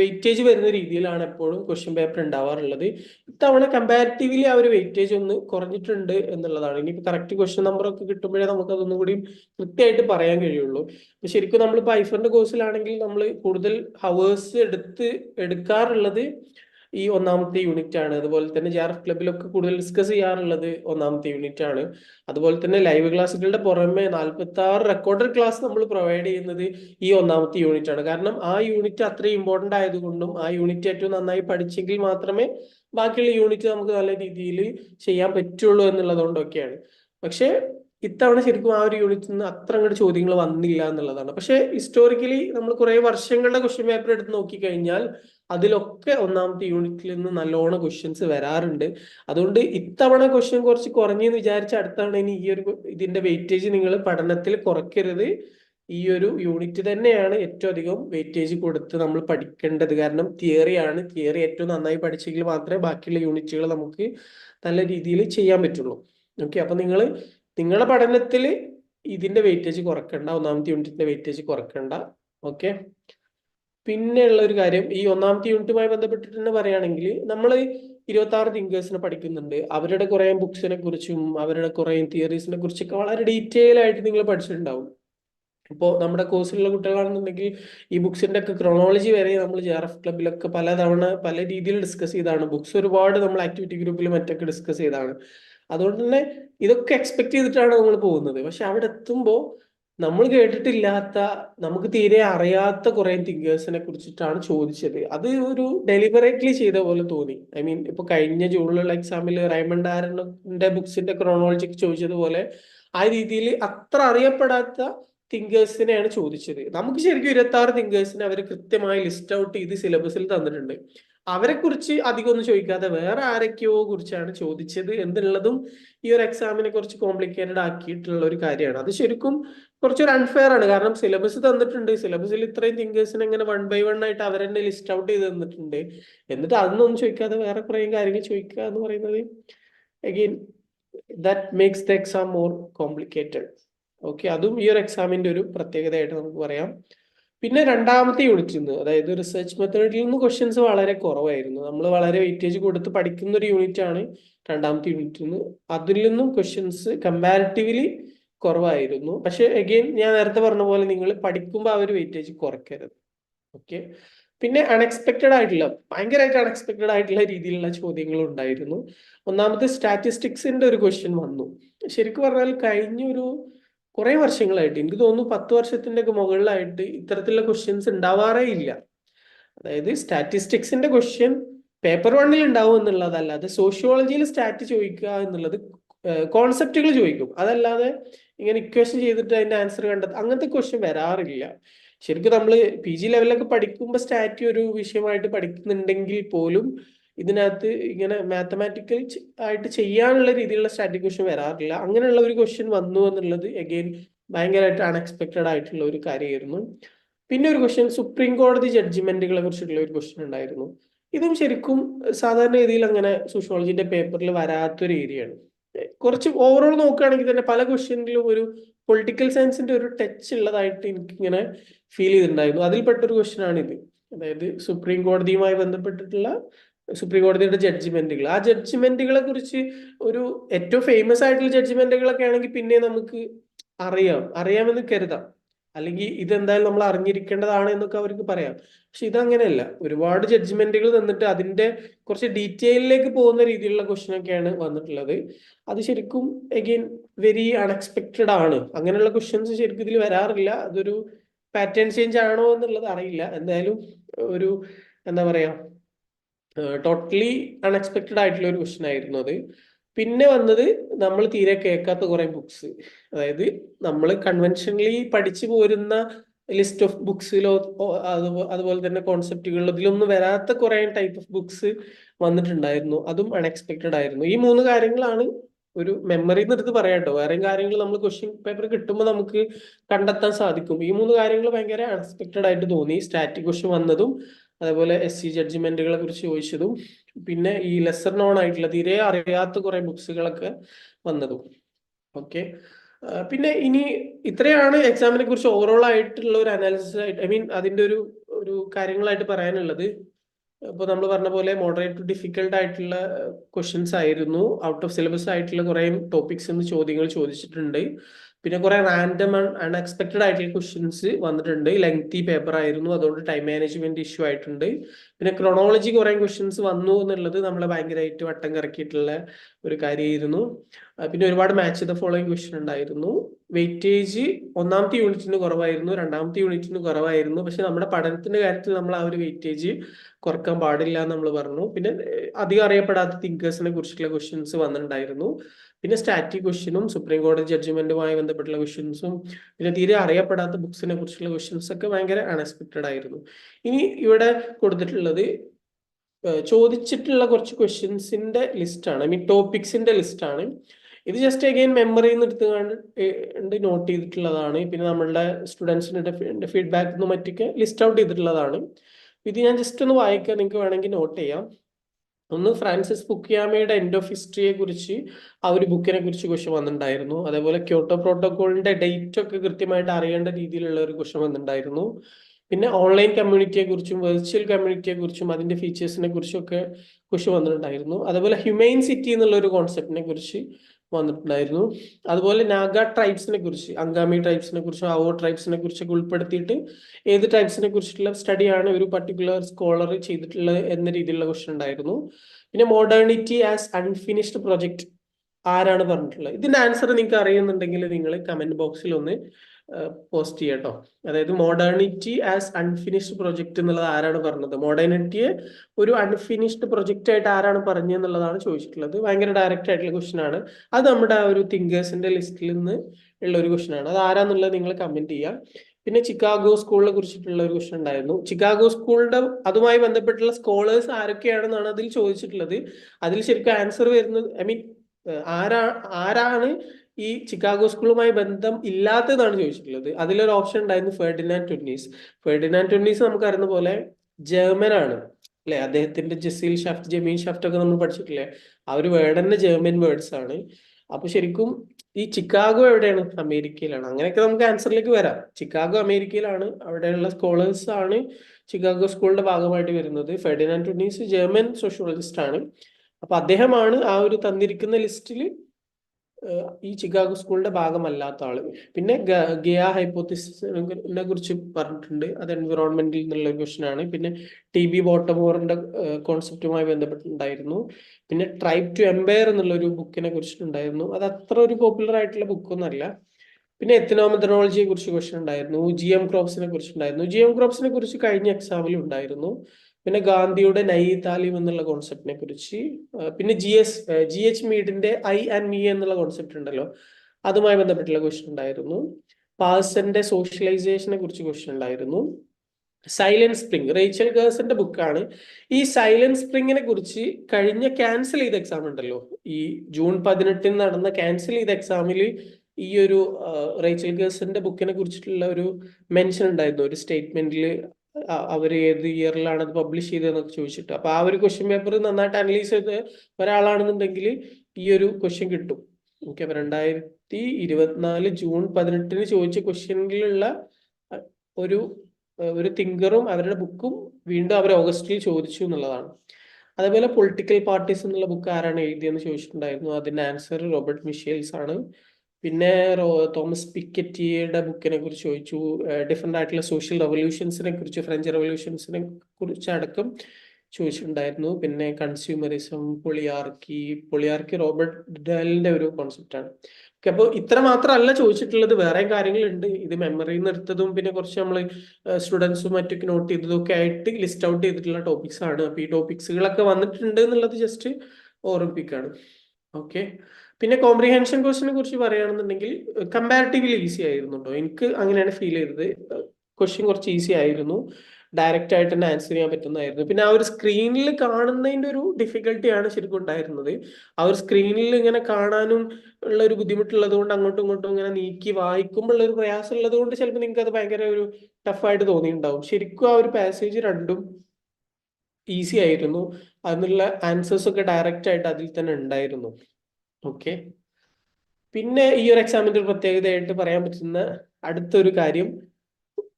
വെയിറ്റേജ് വരുന്ന രീതിയിലാണ് എപ്പോഴും ക്വസ്റ്റ്യൻ പേപ്പർ ഉണ്ടാവാറുള്ളത്. ഇത്തവണ കമ്പാരിറ്റീവ്ലി ആ ഒരു വെയിറ്റേജ് ഒന്ന് കുറഞ്ഞിട്ടുണ്ട് എന്നുള്ളതാണ്. ഇനിയിപ്പോൾ കറക്റ്റ് ക്വസ്റ്റ്യൻ നമ്പർ ഒക്കെ കിട്ടുമ്പോഴേ നമുക്ക് അതൊന്നും കൂടി കൃത്യമായിട്ട് പറയാൻ കഴിയുള്ളൂ. ശരിക്കും ശരിക്കും ഇപ്പൊ ഐഫറിന്റെ കോഴ്സിലാണെങ്കിൽ നമ്മൾ കൂടുതൽ ഹവേഴ്സ് എടുത്ത് എടുക്കാറുള്ളത് ഈ ഒന്നാമത്തെ യൂണിറ്റ് ആണ്. അതുപോലെ തന്നെ ജെ ആർ എഫ് ക്ലബിലൊക്കെ കൂടുതൽ ഡിസ്കസ് ചെയ്യാറുള്ളത് ഒന്നാമത്തെ യൂണിറ്റ് ആണ്. അതുപോലെ തന്നെ ലൈവ് ക്ലാസ്സുകളുടെ പുറമെ നാൽപ്പത്തി ആറ് റെക്കോർഡഡ് ക്ലാസ് നമ്മൾ പ്രൊവൈഡ് ചെയ്യുന്നത് ഈ ഒന്നാമത്തെ യൂണിറ്റ് ആണ്. കാരണം ആ യൂണിറ്റ് അത്രയും ഇമ്പോർട്ടന്റ് ആയതുകൊണ്ടും ആ യൂണിറ്റ് ഏറ്റവും നന്നായി പഠിച്ചെങ്കിൽ മാത്രമേ ബാക്കിയുള്ള യൂണിറ്റ് നമുക്ക് നല്ല രീതിയിൽ ചെയ്യാൻ പറ്റുള്ളൂ എന്നുള്ളതുകൊണ്ടൊക്കെയാണ്. പക്ഷേ ഇത്തവണ ശരിക്കും ആ ഒരു യൂണിറ്റിൽ നിന്ന് അത്ര അങ്ങോട്ട് ചോദ്യങ്ങൾ വന്നില്ല എന്നുള്ളതാണ്. പക്ഷേ ഹിസ്റ്റോറിക്കലി നമ്മൾ കുറെ വർഷങ്ങളുടെ ക്വസ്റ്റ്യൻ പേപ്പർ എടുത്ത് നോക്കിക്കഴിഞ്ഞാൽ അതിലൊക്കെ ഒന്നാമത്തെ യൂണിറ്റിൽ നിന്ന് നല്ലോണം ക്വസ്റ്റ്യൻസ് വരാറുണ്ട്. അതുകൊണ്ട് ഇത്തവണ ക്വസ്റ്റ്യൻ കുറച്ച് കുറഞ്ഞെന്ന് വിചാരിച്ച അടുത്താണ് ഇനി ഈ ഒരു ഇതിന്റെ വെയിറ്റേജ് നിങ്ങൾ പഠനത്തിൽ കുറയ്ക്കരുത്. ഈ ഒരു യൂണിറ്റ് തന്നെയാണ് ഏറ്റവും അധികം വെയിറ്റേജ് കൊടുത്ത് നമ്മൾ പഠിക്കേണ്ടത്. കാരണം തിയറിയാണ് തിയറി ഏറ്റവും നന്നായി പഠിച്ചെങ്കിൽ മാത്രമേ ബാക്കിയുള്ള യൂണിറ്റുകൾ നമുക്ക് നല്ല രീതിയിൽ ചെയ്യാൻ പറ്റുള്ളൂ. ഓക്കെ അപ്പൊ നിങ്ങൾ നിങ്ങളുടെ പഠനത്തിൽ ഇതിന്റെ വെയിറ്റേജ് കുറക്കണ്ട ഒന്നാമത്തെ യൂണിറ്റിന്റെ വെയിറ്റേജ് കുറക്കണ്ട ഓക്കെ പിന്നെ ഉള്ള ഒരു കാര്യം ഈ ഒന്നാമത്തെ യൂണിറ്റുമായി ബന്ധപ്പെട്ടിട്ട് തന്നെ പറയുകയാണെങ്കിൽ നമ്മൾ ഇരുപത്തി ആറ് തിങ്കേഴ്സിനെ പഠിക്കുന്നുണ്ട്. അവരുടെ കുറെ ബുക്സിനെ കുറിച്ചും അവരുടെ കുറെ തിയറീസിനെ കുറിച്ചൊക്കെ വളരെ ഡീറ്റെയിൽ ആയിട്ട് നിങ്ങൾ പഠിച്ചിട്ടുണ്ടാവും. ഇപ്പോൾ നമ്മുടെ കോഴ്സിലുള്ള കുട്ടികളാണെന്നുണ്ടെങ്കിൽ ഈ ബുക്സിന്റെ ഒക്കെ ക്രോണോളജി വരെ നമ്മൾ ജെ ആർ എഫ് ക്ലബിലൊക്കെ പലതവണ പല രീതിയിൽ ഡിസ്കസ് ചെയ്താണ്. ബുക്സ് ഒരുപാട് നമ്മൾ ആക്ടിവിറ്റി ഗ്രൂപ്പിൽ മറ്റൊക്കെ ഡിസ്കസ് ചെയ്താണ്. അതുകൊണ്ട് തന്നെ ഇതൊക്കെ എക്സ്പെക്ട് ചെയ്തിട്ടാണ് നമ്മൾ പോകുന്നത്. പക്ഷെ അവിടെ എത്തുമ്പോൾ നമ്മൾ കേട്ടിട്ടില്ലാത്ത നമുക്ക് തീരെ അറിയാത്ത കുറെ തിങ്കേഴ്സിനെ കുറിച്ചിട്ടാണ് ചോദിച്ചത്. അത് ഒരു ഡെലിബറേറ്റ്ലി ചെയ്ത പോലെ തോന്നി. ഐ മീൻ ഇപ്പൊ കഴിഞ്ഞ ജൂണിലുള്ള എക്സാമിൽ റൈമണ്ട് ആരന്റെ ബുക്സിന്റെ ക്രോണോളജി ചോദിച്ചതുപോലെ ആ രീതിയിൽ അത്ര അറിയപ്പെടാത്ത തിങ്കേഴ്സിനെയാണ് ചോദിച്ചത്. നമുക്ക് ശരിക്കും ഇരുപത്തി ആറ് തിങ്കേഴ്സിനെ അവർ കൃത്യമായി ലിസ്റ്റ് ഔട്ട് ചെയ്ത് സിലബസിൽ തന്നിട്ടുണ്ട്. അവരെ കുറിച്ച് അധികം ഒന്നും ചോദിക്കാതെ വേറെ ആരൊക്കെയോ കുറിച്ചാണ് ചോദിച്ചത്. എന്നുള്ളതും ഈ ഒരു എക്സാമിനെ കുറച്ച് കോംപ്ലിക്കേറ്റഡ് ആക്കിയിട്ടുള്ള ഒരു കാര്യമാണ്. അത് ശരിക്കും കുറച്ചൊരു അൺഫെയർ ആണ്. കാരണം സിലബസ് തന്നിട്ടുണ്ട്. സിലബസിൽ ഇത്രയും തിങ്കേഴ്സിനെ എങ്ങനെ വൺ ബൈ വൺ ആയിട്ട് അവർ ലിസ്റ്റ് ഔട്ട് ചെയ്ത് തന്നിട്ടുണ്ട്. എന്നിട്ട് അതൊന്നും ചോദിക്കാതെ വേറെ കുറേ കാര്യങ്ങൾ ചോദിക്കുക എന്ന് പറയുന്നത് again that makes the exam more complicated okay അതും ഈ ഒരു എക്സാമിന്റെ ഒരു പ്രത്യേകതയായിട്ട് നമുക്ക് പറയാം. പിന്നെ രണ്ടാമത്തെ യൂണിറ്റിൽ നിന്ന് അതായത് റിസർച്ച് മെത്തേഡിൽ നിന്ന് ക്വസ്റ്റ്യൻസ് വളരെ കുറവായിരുന്നു. നമ്മൾ വളരെ വെയിറ്റേജ് കൊടുത്ത് പഠിക്കുന്ന ഒരു യൂണിറ്റ് ആണ് രണ്ടാമത്തെ യൂണിറ്റിൽ നിന്ന് അതിൽ നിന്നും ക്വസ്റ്റ്യൻസ് കമ്പാരിറ്റീവ്ലി കുറവായിരുന്നു. പക്ഷെ അഗെയിൻ ഞാൻ നേരത്തെ പറഞ്ഞ പോലെ നിങ്ങൾ പഠിക്കുമ്പോൾ ആ ഒരു വെയിറ്റേജ് കുറയ്ക്കരുത്. ഓക്കെ പിന്നെ അൺഎക്സ്പെക്റ്റഡ് ആയിട്ടുള്ള ഭയങ്കരമായിട്ട് അൺഎക്സ്പെക്റ്റഡ് ആയിട്ടുള്ള രീതിയിലുള്ള ചോദ്യങ്ങൾ ഉണ്ടായിരുന്നു. ഒന്നാമത് സ്റ്റാറ്റിസ്റ്റിക്സിന്റെ ഒരു ക്വസ്റ്റ്യൻ വന്നു. ശരിക്കും പറഞ്ഞാൽ കഴിഞ്ഞ ഒരു കുറെ വർഷങ്ങളായിട്ട്. എനിക്ക് തോന്നുന്നു പത്ത് വർഷത്തിന്റെ ഒക്കെ മുകളിലായിട്ട് ഇത്തരത്തിലുള്ള ക്വസ്റ്റ്യൻസ് ഉണ്ടാവാറേ ഇല്ല. അതായത് സ്റ്റാറ്റിസ്റ്റിക്സിന്റെ ക്വസ്റ്റ്യൻ പേപ്പർ വണ്ണിൽ ഉണ്ടാവും എന്നുള്ളതല്ലാതെ സോഷ്യോളജിയിൽ സ്റ്റാറ്റ് ചോദിക്കുക എന്നുള്ളത് കോൺസെപ്റ്റുകൾ ചോദിക്കും. അതല്ലാതെ ഇങ്ങനെ ഇക്വേഷൻ ചെയ്തിട്ട് അതിന്റെ ആൻസർ കണ്ടത് അങ്ങനത്തെ ക്വസ്റ്റ്യൻ വരാറില്ല. ശരിക്കും നമ്മൾ പി ജി ലെവലിലൊക്കെ പഠിക്കുമ്പോൾ സ്റ്റാറ്റ് ഒരു വിഷയമായിട്ട് പഠിക്കുന്നുണ്ടെങ്കിൽ പോലും ഇതിനകത്ത് ഇങ്ങനെ മാത്തമാറ്റിക്കൽ ആയിട്ട് ചെയ്യാനുള്ള രീതിയിലുള്ള സ്റ്റാറ്റിക് ക്വസ്റ്റ്യൻ വരാറില്ല. അങ്ങനെയുള്ള ഒരു ക്വസ്റ്റ്യൻ വന്നു എന്നുള്ളത് അഗെയിൻ ഭയങ്കരമായിട്ട് അൺഎക്സ്പെക്റ്റഡ് ആയിട്ടുള്ള ഒരു കാര്യമായിരുന്നു. പിന്നെ ഒരു ക്വസ്റ്റ്യൻ സുപ്രീം കോടതി ജഡ്ജ്മെന്റുകളെ കുറിച്ചിട്ടുള്ള ഒരു ക്വസ്റ്റ്യൻ ഉണ്ടായിരുന്നു. ഇതും ശരിക്കും സാധാരണ രീതിയിൽ അങ്ങനെ സോഷ്യോളജിന്റെ പേപ്പറിൽ വരാത്തൊരു ഏരിയയാണ് കുറച്ച് ഓവറോൾ നോക്കുകയാണെങ്കിൽ തന്നെ പല ക്വസ്റ്റ്യനിലും ഒരു പൊളിറ്റിക്കൽ സയൻസിന്റെ ഒരു ടച്ച് ഉള്ളതായിട്ട് എനിക്ക് ഇങ്ങനെ ഫീൽ ചെയ്തിട്ടുണ്ടായിരുന്നു. അതിൽപ്പെട്ട ഒരു ക്വസ്റ്റ്യൻ ആണ് ഇത് അതായത് സുപ്രീം കോടതിയുമായി ബന്ധപ്പെട്ടിട്ടുള്ള സുപ്രീം കോടതിയുടെ ജഡ്ജ്മെന്റുകൾ ആ ജഡ്ജ്മെന്റുകളെ കുറിച്ച് ഒരു ഏറ്റവും ഫേമസ് ആയിട്ടുള്ള ജഡ്ജ്മെന്റുകളൊക്കെ ആണെങ്കിൽ പിന്നെ നമുക്ക് അറിയാം. അറിയാമെന്ന് കരുതാം. അല്ലെങ്കിൽ ഇതെന്തായാലും നമ്മൾ അറിഞ്ഞിരിക്കേണ്ടതാണ് എന്നൊക്കെ അവർക്ക് പറയാം. പക്ഷെ ഇതങ്ങനെയല്ല. ഒരുപാട് ജഡ്ജ്മെന്റുകൾ തന്നിട്ട് അതിന്റെ കുറച്ച് ഡീറ്റെയിലേക്ക് പോകുന്ന രീതിയിലുള്ള ക്വസ്റ്റ്യൻ ഒക്കെയാണ് വന്നിട്ടുള്ളത്. അത് ശരിക്കും അഗെയിൻ വെരി അൺഎക്സ്പെക്റ്റഡ് ആണ്. അങ്ങനെയുള്ള ക്വസ്റ്റ്യൻസ് ശരിക്കും ഇതിൽ വരാറില്ല. അതൊരു പാറ്റേൺ ചേഞ്ച് ആണോ എന്നുള്ളത് അറിയില്ല. എന്തായാലും ഒരു എന്താ പറയാ ടോട്ടലി അൺഎക്സ്പെക്റ്റഡ് ആയിട്ടുള്ള ഒരു ക്വസ്റ്റൻ ആയിരുന്നു അത്. പിന്നെ വന്നത് നമ്മൾ തീരെ കേൾക്കാത്ത കുറെ ബുക്സ് അതായത് നമ്മൾ കൺവെൻഷനലി പഠിച്ചു പോരുന്ന ലിസ്റ്റ് ഓഫ് ബുക്സിലോ അതുപോലെ തന്നെ കോൺസെപ്റ്റുകളിലോ ഇതിലൊന്നും വരാത്ത കുറെ ടൈപ്പ് ഓഫ് ബുക്സ് വന്നിട്ടുണ്ടായിരുന്നു. അതും അൺഎക്സ്പെക്റ്റഡ് ആയിരുന്നു. ഈ മൂന്ന് കാര്യങ്ങളാണ് ഒരു മെമ്മറി എടുത്ത് പറയാട്ടോ വേറെയും കാര്യങ്ങൾ നമ്മൾ ക്വസ്റ്റ്യൻ പേപ്പർ കിട്ടുമ്പോൾ നമുക്ക് കണ്ടെത്താൻ സാധിക്കും. ഈ മൂന്ന് കാര്യങ്ങൾ ഭയങ്കര അൺഎക്സ്പെക്റ്റഡ് ആയിട്ട് തോന്നി. സ്റ്റാറ്റിക് ക്വസ്റ്റ്യൻ വന്നതും അതേപോലെ എസ് സി ജഡ്ജ്മെന്റുകളെ കുറിച്ച് ചോദിച്ചതും പിന്നെ ഈ ലെസർ നോൺ ആയിട്ടുള്ള തീരെ അറിയാത്ത കുറെ ബുക്സുകളൊക്കെ വന്നതും. ഓക്കെ പിന്നെ ഇനി ഇത്രയാണ് എക്സാമിനെ കുറിച്ച് ഓവറോൾ ആയിട്ടുള്ള ഒരു അനാലിസിസ് ആയിട്ട് ഐ മീൻ അതിന്റെ ഒരു ഒരു കാര്യങ്ങളായിട്ട് പറയാനുള്ളത്. ഇപ്പൊ നമ്മൾ പറഞ്ഞ പോലെ മോഡറേറ്റ് ടു ഡിഫിക്കൽട്ട് ആയിട്ടുള്ള ക്വസ്റ്റ്യൻസ് ആയിരുന്നു. ഔട്ട് ഓഫ് സിലബസ് ആയിട്ടുള്ള കുറെ ടോപ്പിക്സ് ചോദ്യങ്ങൾ ചോദിച്ചിട്ടുണ്ട്. പിന്നെ കുറെ റാൻഡം അൺഎക്സ്പെക്ടഡ് ആയിട്ടുള്ള ക്വസ്റ്റ്യൻസ് വന്നിട്ടുണ്ട്. ലെങ്തി പേപ്പർ ആയിരുന്നു. അതുകൊണ്ട് ടൈം മാനേജ്മെന്റ് ഇഷ്യൂ ആയിട്ടുണ്ട്. പിന്നെ ക്രോണോളജി കുറെ ക്വസ്റ്റ്യൻസ് വന്നു എന്നുള്ളത് നമ്മളെ ഭയങ്കരമായിട്ട് വട്ടം കറക്കിയിട്ടുള്ള ഒരു കാര്യമായിരുന്നു. പിന്നെ ഒരുപാട് മാച്ച് ദ ഫോളോയിങ് ക്വസ്റ്റ്യൻ ഉണ്ടായിരുന്നു. വെയിറ്റേജ് ഒന്നാമത്തെ യൂണിറ്റിന് കുറവായിരുന്നു. രണ്ടാമത്തെ യൂണിറ്റിന് കുറവായിരുന്നു. പക്ഷെ നമ്മുടെ പഠനത്തിന്റെ കാര്യത്തിൽ നമ്മൾ ആ ഒരു വെയിറ്റേജ് കുറയ്ക്കാൻ പാടില്ല എന്ന് നമ്മൾ പറഞ്ഞു. പിന്നെ അധികം അറിയപ്പെടാത്ത തിങ്കേഴ്സിനെ കുറിച്ചുള്ള ക്വസ്റ്റ്യൻസ് വന്നിട്ടുണ്ടായിരുന്നു. പിന്നെ സ്റ്റാറ്റിക് ക്വസ്റ്റ്യനും സുപ്രീം കോടതി ജഡ്ജ്മെന്റുമായി ബന്ധപ്പെട്ടുള്ള ക്വസ്റ്റ്യൻസും പിന്നെ തീരെ അറിയപ്പെടാത്ത ബുക്സിനെ കുറിച്ചുള്ള ക്വസ്റ്റ്യൻസ് ഒക്കെ ഭയങ്കര അൺഎക്സ്പെക്റ്റഡ് ആയിരുന്നു. ഇനി ഇവിടെ കൊടുത്തിട്ടുള്ളത് ചോദിച്ചിട്ടുള്ള കുറച്ച് ക്വസ്റ്റ്യൻസിന്റെ ലിസ്റ്റാണ് ഐ മീൻ ടോപ്പിക്സിന്റെ ലിസ്റ്റാണ് ഇത് ജസ്റ്റ് അഗെയിൻ മെമ്മറിയിൽ നിന്ന് എടുത്ത് കണ്ട് നോട്ട് ചെയ്തിട്ടുള്ളതാണ്. പിന്നെ നമ്മളുടെ സ്റ്റുഡൻസിന്റെ ഫീഡ്ബാക്ക് നിന്നും മറ്റൊക്കെ ലിസ്റ്റ് ഔട്ട് ചെയ്തിട്ടുള്ളതാണ്. ഇത് ഞാൻ ജസ്റ്റ് ഒന്ന് വായിക്കാൻ നിങ്ങൾക്ക് വേണമെങ്കിൽ നോട്ട് ചെയ്യാം. ഒന്ന് ഫ്രാൻസിസ് ഫുക്കിയാമയുടെ എൻഡ് ഓഫ് ഹിസ്റ്ററിയെ കുറിച്ച് ആ ഒരു ബുക്കിനെ കുറിച്ച് ക്വസ്റ്റ്യൻ വന്നിട്ടുണ്ടായിരുന്നു. അതേപോലെ ക്യോട്ടോ പ്രോട്ടോകോളിന്റെ ഡേറ്റ് ഒക്കെ കൃത്യമായിട്ട് അറിയേണ്ട രീതിയിലുള്ള ഒരു ക്വസ്റ്റ്യൻ വന്നിട്ടുണ്ടായിരുന്നു. പിന്നെ ഓൺലൈൻ കമ്മ്യൂണിറ്റിയെ കുറിച്ചും വെർച്വൽ കമ്മ്യൂണിറ്റിയെ കുറിച്ചും അതിന്റെ ഫീച്ചേഴ്സിനെ കുറിച്ചും ഒക്കെ ക്വസ്റ്റ്യൻ വന്നിട്ടുണ്ടായിരുന്നു. അതേപോലെ ഹ്യൂമെയിൻ സിറ്റി എന്നുള്ള ഒരു കോൺസെപ്റ്റിനെ കുറിച്ച് വന്നിട്ടുണ്ടായിരുന്നു. അതുപോലെ നാഗ ട്രൈബ്സിനെ കുറിച്ച് അങ്കാമി ട്രൈബ്സിനെ കുറിച്ചും അവോ ട്രൈബ്സിനെ കുറിച്ചൊക്കെ ഉൾപ്പെടുത്തിയിട്ട് ഏത് ട്രൈബ്സിനെ കുറിച്ചിട്ടുള്ള സ്റ്റഡിയാണ് ഒരു പർട്ടിക്കുലർ സ്കോളർ ചെയ്തിട്ടുള്ളത് എന്ന രീതിയിലുള്ള ക്വസ്റ്റൻ ഉണ്ടായിരുന്നു. പിന്നെ മോഡേണിറ്റി ആസ് അൺഫിനിഷ്ഡ് പ്രൊജക്ട് ആരാണ് പറഞ്ഞിട്ടുള്ളത്? ഇതിന്റെ ആൻസർ നിങ്ങൾക്ക് അറിയുന്നുണ്ടെങ്കിൽ നിങ്ങൾ കമന്റ് ബോക്സിൽ ഒന്ന് പോസ്റ്റ് ചെയ്യട്ടോ അതായത് മോഡേണിറ്റി ആസ് അൺഫിനിഷ്ഡ് പ്രൊജക്റ്റ് എന്നുള്ളത് ആരാണ് പറഞ്ഞത്? മോഡേണിറ്റിയെ ഒരു അൺഫിനിഷ്ഡ് പ്രൊജക്റ്റ് ആയിട്ട് ആരാണ് പറഞ്ഞതെന്നുള്ളതാണ് ചോദിച്ചിട്ടുള്ളത്. ഭയങ്കര ഡയറക്റ്റ് ആയിട്ടുള്ള ക്വസ്റ്റൻ ആണ്. അത് നമ്മുടെ ഒരു തിങ്കേഴ്സിന്റെ ലിസ്റ്റിൽ നിന്ന് ഉള്ള ഒരു ക്വസ്റ്റൻ ആണ്. അത് ആരാന്നുള്ളത് നിങ്ങൾ കമന്റ് ചെയ്യാം പിന്നെ ചിക്കാഗോ സ്കൂളിനെ കുറിച്ചിട്ടുള്ള ഒരു ക്വസ്റ്റൻ ഉണ്ടായിരുന്നു. ചിക്കാഗോ സ്കൂളിന്റെ അതുമായി ബന്ധപ്പെട്ടുള്ള സ്കോളേഴ്സ് ആരൊക്കെയാണെന്നാണ് അതിൽ ചോദിച്ചിട്ടുള്ളത്. അതിൽ ശരിക്കും ആൻസർ വരുന്നത് ഐ മീൻ ആരാ ആരാണ് ഈ ചിക്കാഗോ സ്കൂളുമായി ബന്ധം ഇല്ലാത്തതാണ് ചോദിച്ചിട്ടുള്ളത്. അതിലൊരു ഓപ്ഷൻ ഉണ്ടായിരുന്നു ഫെർഡിനാൻഡ് ടുന്നീസ്. ഫെർഡിനാൻഡ് നമുക്ക് അറിയുന്ന പോലെ ജർമ്മൻ ആണ് അല്ലെ? അദ്ദേഹത്തിന്റെ ജസീൽ ഷാഫ്റ്റ് ജമീൻ ഷാഫ്റ്റ് ഒക്കെ നമ്മൾ പഠിച്ചിട്ടില്ലേ? ആ ഒരു വേർഡ് തന്നെ ജർമ്മൻ വേർഡ്സ് ആണ്. അപ്പൊ ശരിക്കും ഈ ചിക്കാഗോ എവിടെയാണ്? അമേരിക്കയിലാണ്. അങ്ങനെയൊക്കെ നമുക്ക് ആൻസറിലേക്ക് വരാം. ചിക്കാഗോ അമേരിക്കയിലാണ്. അവിടെയുള്ള സ്കോളേഴ്സ് ആണ് ചിക്കാഗോ സ്കൂളിന്റെ ഭാഗമായിട്ട് വരുന്നത്. ഫെർഡിനാൻഡ് ടുന്നീസ് ജർമ്മൻ സോഷ്യോളജിസ്റ്റ് ആണ്. അപ്പൊ അദ്ദേഹമാണ് ആ ഒരു തന്നിരിക്കുന്ന ലിസ്റ്റിൽ ഈ ചിക്കാഗോ സ്കൂളിന്റെ ഭാഗമല്ലാത്ത ആൾ. പിന്നെ ഗിയ ഹൈപ്പോത്തിസിനെ കുറിച്ച് പറഞ്ഞിട്ടുണ്ട്. അത് എൻവിറോൺമെന്റിൽ നിന്നുള്ള ക്വസ്റ്റൻ ആണ്. പിന്നെ ടി ബി ബോട്ടമോറിന്റെ കോൺസെപ്റ്റുമായി ബന്ധപ്പെട്ടുണ്ടായിരുന്നു പിന്നെ ട്രൈബ് ടു എംപയർ എന്നുള്ള ഒരു ബുക്കിനെ കുറിച്ചിട്ടുണ്ടായിരുന്നു അത് അത്ര ഒരു പോപ്പുലർ ആയിട്ടുള്ള ബുക്കൊന്നല്ല പിന്നെ എത്തനോമെത്തനോളജിയെ കുറിച്ച് ക്വസ്റ്റൻ ഉണ്ടായിരുന്നു. ജി എം ക്രോപ്സിനെ കുറിച്ച് ഉണ്ടായിരുന്നു. ജി എം ക്രോപ്സിനെ കുറിച്ച് കഴിഞ്ഞ എക്സാമിൽ ഉണ്ടായിരുന്നു. പിന്നെ ഗാന്ധിയുടെ നൈ താലിം എന്നുള്ള കോൺസെപ്റ്റിനെ കുറിച്ച് പിന്നെ ജി എസ് ജി എച്ച് മീഡിന്റെ ഐ ആൻഡ് മീ എന്നുള്ള കോൺസെപ്റ്റ് ഉണ്ടല്ലോ. അതുമായി ബന്ധപ്പെട്ടുള്ള ക്വസ്റ്റ്യൻ ഉണ്ടായിരുന്നു. പാഴ്സന്റെ സോഷ്യലൈസേഷനെ കുറിച്ച് ക്വസ്റ്റ്യൻ ഉണ്ടായിരുന്നു. സൈലന്റ് സ്പ്രിംഗ് റേച്ചൽ ഗേഴ്സിന്റെ ബുക്കാണ് ഈ സൈലന്റ് സ്പ്രിങ്ങിനെ കുറിച്ച് കഴിഞ്ഞ ക്യാൻസൽ ചെയ്ത എക്സാം ഉണ്ടല്ലോ. ഈ ജൂൺ പതിനെട്ടിന് നടന്ന ക്യാൻസൽ ചെയ്ത എക്സാമിൽ ഈ ഒരു റേച്ചൽ ഗേഴ്സിന്റെ ബുക്കിനെ കുറിച്ചിട്ടുള്ള ഒരു മെൻഷൻ ഉണ്ടായിരുന്നു. ഒരു സ്റ്റേറ്റ്മെന്റിൽ അവർ ഏത് ഇയറിലാണ് അത് പബ്ലിഷ് ചെയ്തതെന്നൊക്കെ ചോദിച്ചിട്ട്. അപ്പൊ ആ ഒരു ക്വസ്റ്റ്യൻ പേപ്പർ നന്നായിട്ട് അനലൈസ് ചെയ്ത് ഒരാളാണെന്നുണ്ടെങ്കിൽ ഈ ഒരു ക്വസ്റ്റ്യൻ കിട്ടും. ഓക്കെ അപ്പൊ രണ്ടായിരത്തി ഇരുപത്തിനാല് ജൂൺ പതിനെട്ടിന് ചോദിച്ച ക്വസ്റ്റ്യനിലുള്ള ഒരു ഒരു തിങ്കറും അവരുടെ ബുക്കും വീണ്ടും അവർ ഓഗസ്റ്റിൽ ചോദിച്ചു എന്നുള്ളതാണ്. അതേപോലെ പൊളിറ്റിക്കൽ പാർട്ടീസ് എന്നുള്ള ബുക്ക് ആരാണ് എഴുതിയെന്ന് ചോദിച്ചിട്ടുണ്ടായിരുന്നു. അതിന്റെ ആൻസർ റോബർട്ട് മിഷേൽസ് ആണ്. പിന്നെ തോമസ് പിക്കറ്റിയുടെ ബുക്കിനെ കുറിച്ച് ചോദിച്ചു. ഡിഫറെന്റ് ആയിട്ടുള്ള സോഷ്യൽ റെവല്യൂഷൻസിനെ കുറിച്ച് ഫ്രഞ്ച് റെവല്യൂഷൻസിനെ കുറിച്ച് അടക്കം ചോദിച്ചിട്ടുണ്ടായിരുന്നു. പിന്നെ കൺസ്യൂമറിസം പൊളിയാർക്കി പൊളിയാർക്കി റോബർട്ട് ഡാലിന്റെ ഒരു കോൺസെപ്റ്റ് ആണ്. ഓക്കെ അപ്പോൾ ഇത്ര മാത്രമല്ല ചോദിച്ചിട്ടുള്ളത്. വേറെ കാര്യങ്ങളുണ്ട്. ഇത് മെമ്മറി നിന്ന് പിന്നെ കുറച്ച് നമ്മൾ സ്റ്റുഡൻസും മറ്റൊക്കെ നോട്ട് ചെയ്തതും ഒക്കെ ആയിട്ട് ലിസ്റ്റ് ഔട്ട് ചെയ്തിട്ടുള്ള ടോപ്പിക്സ് ആണ്. അപ്പൊ ഈ ടോപ്പിക്സുകളൊക്കെ വന്നിട്ടുണ്ട് എന്നുള്ളത് ജസ്റ്റ് ഓർമ്മിപ്പിക്കുകയാണ് ഓക്കെ. പിന്നെ കോംപ്രിഹെൻഷൻ ക്വസ്റ്റിനെ കുറിച്ച് പറയുകയാണെന്നുണ്ടെങ്കിൽ കമ്പാരിറ്റീവ്ലി ഈസി ആയിരുന്നു കേട്ടോ എനിക്ക് അങ്ങനെയാണ് ഫീൽ ചെയ്തത്. ക്വസ്റ്റ്യൻ കുറച്ച് ഈസി ആയിരുന്നു. ഡയറക്റ്റ് ആയിട്ട് തന്നെ ആൻസർ ചെയ്യാൻ പറ്റുന്നതായിരുന്നു. പിന്നെ ആ ഒരു സ്ക്രീനിൽ കാണുന്നതിന്റെ ഒരു ഡിഫിക്കൽട്ടിയാണ് ശരിക്കും ഉണ്ടായിരുന്നത്. ആ ഒരു സ്ക്രീനിൽ ഇങ്ങനെ കാണാനും ഉള്ള ഒരു ബുദ്ധിമുട്ടുള്ളത് കൊണ്ട് അങ്ങോട്ടും ഇങ്ങോട്ടും ഇങ്ങനെ നീക്കി വായിക്കുമ്പോൾ ഒരു പ്രയാസം ഉള്ളത് കൊണ്ട് ചിലപ്പോൾ നിങ്ങൾക്ക് അത് ഭയങ്കര ഒരു ടഫായിട്ട് തോന്നിയിട്ടുണ്ടാവും. ശരിക്കും ആ ഒരു പാസേജ് രണ്ടും ഈസി ആയിരുന്നു. അതിനുള്ള ആൻസേഴ്സ് ഒക്കെ ഡയറക്റ്റ് ആയിട്ട് അതിൽ തന്നെ ഉണ്ടായിരുന്നു. ഓക്കെ പിന്നെ ഈ ഒരു എക്സാമിന്റെ ഒരു പ്രത്യേകതയായിട്ട് പറയാൻ പറ്റുന്ന അടുത്തൊരു കാര്യം.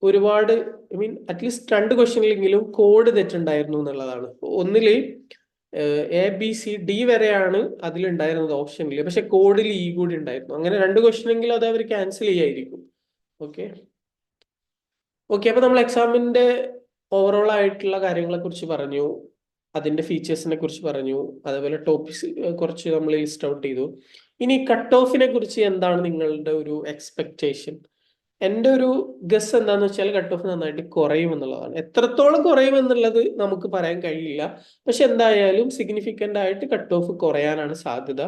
ഒരുപാട് ഐ മീൻ അറ്റ്ലീസ്റ്റ് രണ്ട് ക്വസ്റ്റ്യനിലെങ്കിലും കോഡ് തെറ്റുണ്ടായിരുന്നു എന്നുള്ളതാണ്. ഒന്നിൽ എ ബി സി ഡി വരെയാണ് അതിലുണ്ടായിരുന്നത് ഓപ്ഷനിൽ പക്ഷെ കോഡിൽ ഇ കൂടി ഉണ്ടായിരുന്നു. അങ്ങനെ രണ്ട് ക്വസ്റ്റ്യനെങ്കിലും അത് അവർ ക്യാൻസൽ ചെയ്യായിരിക്കും. ഓക്കെ ഓക്കെ അപ്പൊ നമ്മൾ എക്സാമിന്റെ ഓവറോൾ ആയിട്ടുള്ള കാര്യങ്ങളെ കുറിച്ച് പറഞ്ഞു. അതിന്റെ ഫീച്ചേഴ്സിനെ കുറിച്ച് പറഞ്ഞു. അതേപോലെ ടോപ്പിക്സ് കുറച്ച് നമ്മൾ ലിസ്റ്റ് ഔട്ട് ചെയ്തു. ഇനി കട്ട് ഓഫിനെ കുറിച്ച് എന്താണ് നിങ്ങളുടെ ഒരു എക്സ്പെക്ടേഷൻ എന്റെ ഒരു ഗസ് എന്താന്ന് വെച്ചാൽ കട്ട് ഓഫ് നന്നായിട്ട് കുറയും എന്നുള്ളതാണ് എത്രത്തോളം കുറയും എന്നുള്ളത് നമുക്ക് പറയാൻ കഴിയില്ല. പക്ഷെ എന്തായാലും സിഗ്നിഫിക്കന്റ് ആയിട്ട് കട്ട് ഓഫ് കുറയാനാണ് സാധ്യത.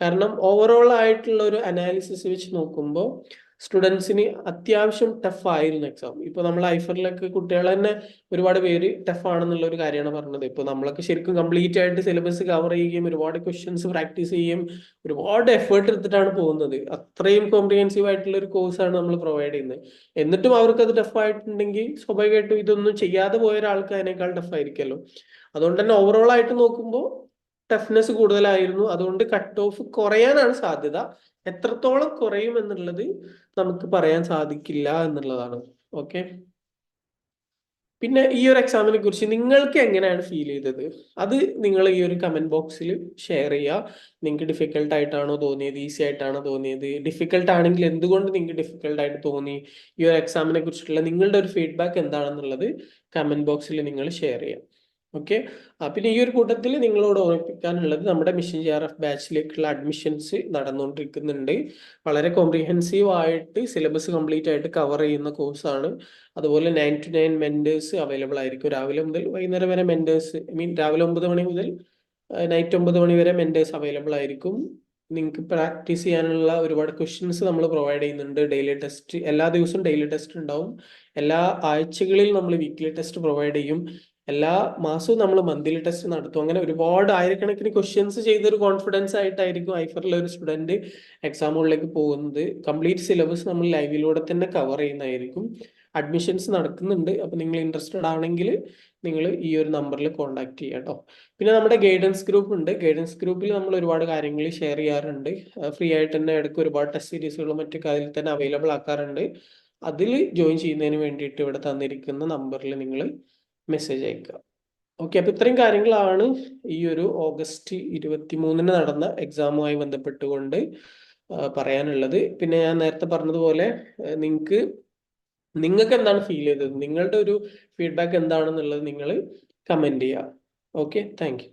കാരണം ഓവറോൾ ആയിട്ടുള്ള ഒരു അനാലിസിസ് വെച്ച് നോക്കുമ്പോൾ സ്റ്റുഡൻസിന് അത്യാവശ്യം ടഫ് ആയിരുന്നു എക്സാം ഇപ്പൊ നമ്മൾ ഐഫറിലൊക്കെ കുട്ടികൾ തന്നെ ഒരുപാട് പേര് ടഫ് ആണെന്നുള്ള ഒരു കാര്യമാണ് പറഞ്ഞത്. ഇപ്പൊ നമ്മളൊക്കെ ശരിക്കും കംപ്ലീറ്റ് ആയിട്ട് സിലബസ് കവർ ചെയ്യുകയും ഒരുപാട് ക്വസ്റ്റ്യൻസ് പ്രാക്ടീസ് ചെയ്യുകയും ഒരുപാട് എഫേർട്ട് എടുത്തിട്ടാണ് പോകുന്നത്. അത്രയും കോംപ്രിഹെൻസീവ് ആയിട്ടുള്ള ഒരു കോഴ്സാണ് നമ്മൾ പ്രൊവൈഡ് ചെയ്യുന്നത്. എന്നിട്ടും അവർക്ക് അത് ടഫ് ആയിട്ടുണ്ടെങ്കിൽ സ്വാഭാവികമായിട്ടും ഇതൊന്നും ചെയ്യാതെ പോയ ഒരാൾക്ക് അതിനേക്കാൾ ടഫ് ആയിരിക്കുമല്ലോ. അതുകൊണ്ട് തന്നെ ഓവറോൾ ആയിട്ട് നോക്കുമ്പോൾ ടഫ്നെസ് കൂടുതലായിരുന്നു. അതുകൊണ്ട് കട്ട് ഓഫ് കുറയാനാണ് സാധ്യത. എത്രത്തോളം കുറയും എന്നുള്ളത് നമുക്ക് പറയാൻ സാധിക്കില്ല എന്നുള്ളതാണ്. ഓക്കെ പിന്നെ ഈ ഒരു എക്സാമിനെ കുറിച്ച് നിങ്ങൾക്ക് എങ്ങനെയാണ് ഫീൽ ചെയ്തത്? അത് നിങ്ങൾ ഈ ഒരു കമന്റ് ബോക്സിൽ ഷെയർ ചെയ്യുക നിങ്ങൾക്ക് ഡിഫിക്കൽട്ട് ആയിട്ടാണോ തോന്നിയത്? ഈസി ആയിട്ടാണോ തോന്നിയത്? ഡിഫിക്കൽട്ട് ആണെങ്കിൽ എന്തുകൊണ്ട് നിങ്ങൾക്ക് ഡിഫിക്കൽട്ട് ആയിട്ട് തോന്നി? ഈ ഒരു എക്സാമിനെ കുറിച്ചിട്ടുള്ള നിങ്ങളുടെ ഒരു ഫീഡ്ബാക്ക് എന്താണെന്നുള്ളത് കമന്റ് ബോക്സിൽ നിങ്ങൾ ഷെയർ ചെയ്യാം. ഓക്കെ പിന്നെ ഈ ഒരു കൂട്ടത്തിൽ നിങ്ങളോട് ഓർമ്മിപ്പിക്കാനുള്ളത് നമ്മുടെ മിഷൻ ജി ആർ എഫ് ബാച്ചിലേക്കുള്ള അഡ്മിഷൻസ് നടന്നുകൊണ്ടിരിക്കുന്നുണ്ട്. വളരെ കോംപ്രിഹെൻസീവ് ആയിട്ട് സിലബസ് കംപ്ലീറ്റ് ആയിട്ട് കവർ ചെയ്യുന്ന കോഴ്സാണ് അതുപോലെ nine to nine mentors available ആയിരിക്കും. രാവിലെ മുതൽ വൈകുന്നേരം വരെ മെന്റേഴ്സ് ഐ മീൻ രാവിലെ ഒമ്പത് മണി മുതൽ നൈറ്റ് ഒമ്പത് മണി വരെ മെന്റേഴ്സ് അവൈലബിൾ ആയിരിക്കും. നിങ്ങൾക്ക് പ്രാക്ടീസ് ചെയ്യാനുള്ള ഒരുപാട് ക്വസ്റ്റ്യൻസ് നമ്മൾ പ്രൊവൈഡ് ചെയ്യുന്നുണ്ട്. ഡെയിലി ടെസ്റ്റ് എല്ലാ ദിവസവും ഡെയിലി ടെസ്റ്റ് ഉണ്ടാവും. എല്ലാ ആഴ്ചകളിൽ നമ്മൾ വീക്ക്ലി ടെസ്റ്റ് പ്രൊവൈഡ് ചെയ്യും. എല്ലാ മാസവും നമ്മൾ മന്ത്ലി ടെസ്റ്റ് നടത്തും. അങ്ങനെ ഒരുപാട് ആയിരക്കണക്കിന് ക്വസ്റ്റ്യൻസ് ചെയ്തൊരു കോൺഫിഡൻസ് ആയിട്ടായിരിക്കും ഐഫറിലെ ഒരു സ്റ്റുഡന്റ് എക്സാമുകളിലേക്ക് പോകുന്നത്. കംപ്ലീറ്റ് സിലബസ് നമ്മൾ ലൈവിലൂടെ തന്നെ കവർ ചെയ്യുന്നതായിരിക്കും. അഡ്മിഷൻസ് നടക്കുന്നുണ്ട്. അപ്പൊ നിങ്ങൾ ഇൻട്രസ്റ്റഡ് ആണെങ്കിൽ നിങ്ങൾ ഈ ഒരു നമ്പറിൽ കോൺടാക്ട് ചെയ്യാം കേട്ടോ പിന്നെ നമ്മുടെ ഗൈഡൻസ് ഗ്രൂപ്പ് ഉണ്ട്. ഗൈഡൻസ് ഗ്രൂപ്പിൽ നമ്മൾ ഒരുപാട് കാര്യങ്ങൾ ഷെയർ ചെയ്യാറുണ്ട്. ഫ്രീ ആയിട്ട് തന്നെ ഇടയ്ക്ക് ഒരുപാട് ടെസ്റ്റ് സീരീസുകളും മറ്റൊക്കെ അതിൽ തന്നെ അവൈലബിൾ ആക്കാറുണ്ട്. അതിൽ ജോയിൻ ചെയ്യുന്നതിന് വേണ്ടിയിട്ട് ഇവിടെ തന്നിരിക്കുന്ന നമ്പറിൽ നിങ്ങൾ മെസ്സേജ് അയക്കുക ഓക്കെ അപ്പൊ ഇത്രയും കാര്യങ്ങളാണ് ഈ ഒരു ഓഗസ്റ്റ് ഇരുപത്തി മൂന്നിന് നടന്ന എക്സാമുമായി ബന്ധപ്പെട്ടുകൊണ്ട് പറയാനുള്ളത്. പിന്നെ ഞാൻ നേരത്തെ പറഞ്ഞതുപോലെ നിങ്ങൾക്ക് നിങ്ങൾക്ക് എന്താണ് ഫീൽ ചെയ്തത്? നിങ്ങളുടെ ഒരു ഫീഡ്ബാക്ക് എന്താണെന്നുള്ളത് നിങ്ങൾ കമന്റ് ചെയ്യുക ഓക്കെ താങ്ക്